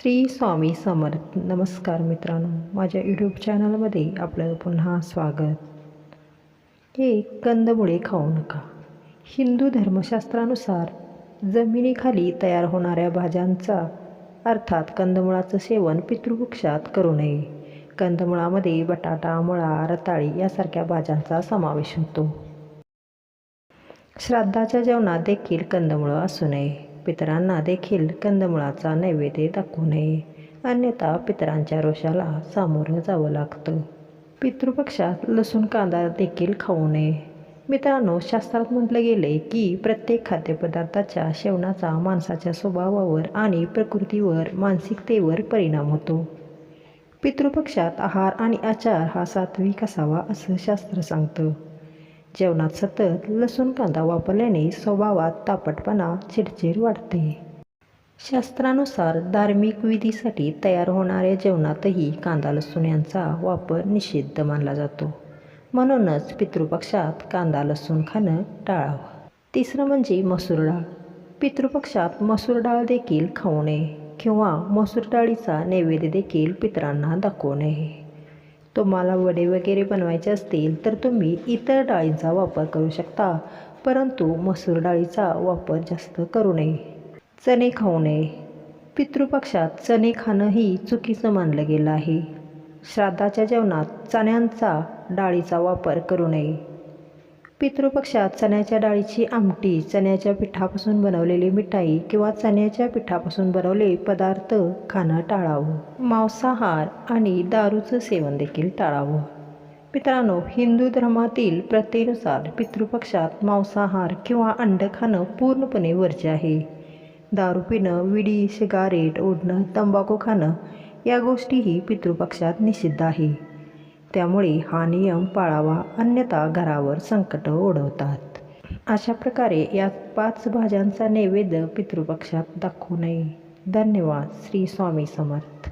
श्री स्वामी समर्थ. नमस्कार मित्रांनो. माझ्या यूट्यूब चॅनलमध्ये आपलं पुन्हा स्वागत. हे कंदमुळे खाऊ नका. हिंदू धर्मशास्त्रानुसार जमिनीखाली तयार होणाऱ्या भाज्यांचा अर्थात कंदमुळाचं सेवन पितृपक्षात करू नये. कंदमुळामध्ये बटाटा मुळा रताळी यासारख्या भाज्यांचा समावेश होतो. श्राद्धाच्या जेवणात देखील कंदमुळं असू नये. पितरांना देखील कंदमुळाचा नैवेद्य दाखवू नये. अन्यथा पितरांच्या रोषाला सामोरं जावं लागतं. पितृपक्षात लसूण कांदा देखील खाऊ नये. मित्रांनो शास्त्रात म्हटलं गेले की प्रत्येक खाद्यपदार्थाच्या सेवनाचा माणसाच्या स्वभावावर आणि प्रकृतीवर मानसिकतेवर परिणाम होतो. पितृपक्षात आहार आणि आचार हा सात्विक असावा असं शास्त्र सांगतं. जेवणात सतत लसूण कांदा वापरल्याने स्वभावात तापटपणा चिडचिड वाढते. शास्त्रानुसार धार्मिक विधीसाठी तयार होणाऱ्या जेवणातही कांदा लसूण यांचा वापर निषिद्ध मानला जातो. म्हणूनच पितृपक्षात कांदा लसूण खाणं टाळावं. तिसरं म्हणजे मसूर डाळ. पितृपक्षात मसूर डाळ देखील खाऊ नये किंवा मसूर डाळीचा नैवेद्य देखील पितरांना दाखवू नये. तुम्हाला वडे वगैरे बनवायचे असतील तर तुम्ही इतर डाळींचा वापर करू शकता. परंतु मसूर डाळीचा वापर जास्त करू नये. चणे खाऊ नये. पितृपक्षात चणे खाणंही चुकीचं मानलं गेलं आहे. श्राद्धाच्या जेवणात चण्यांचा डाळीचा वापर करू नये. पितृपक्षात चण्याच्या डाळीची आमटी चण्याच्या पिठापासून बनवलेली मिठाई किंवा चण्याच्या पिठापासून बनवलेले पदार्थ खाणं टाळावं. मांसाहार आणि दारूचं सेवन देखील टाळावं. मित्रांनो हिंदू धर्मातील प्रथेनुसार पितृपक्षात मांसाहार किंवा अंड खाणं पूर्णपणे वर्ज्य आहे. दारू पिणं विडी सिगारेट ओढणं तंबाखू खाणं या गोष्टीही पितृपक्षात निषिद्ध आहे. त्यामुळे हा नियम पाळावा अन्यथा घरावर संकट ओढवतात. अशा प्रकारे या पाच भाज्यांचा नैवेद्य पितृपक्षात दाखवू नये. धन्यवाद. श्री स्वामी समर्थ.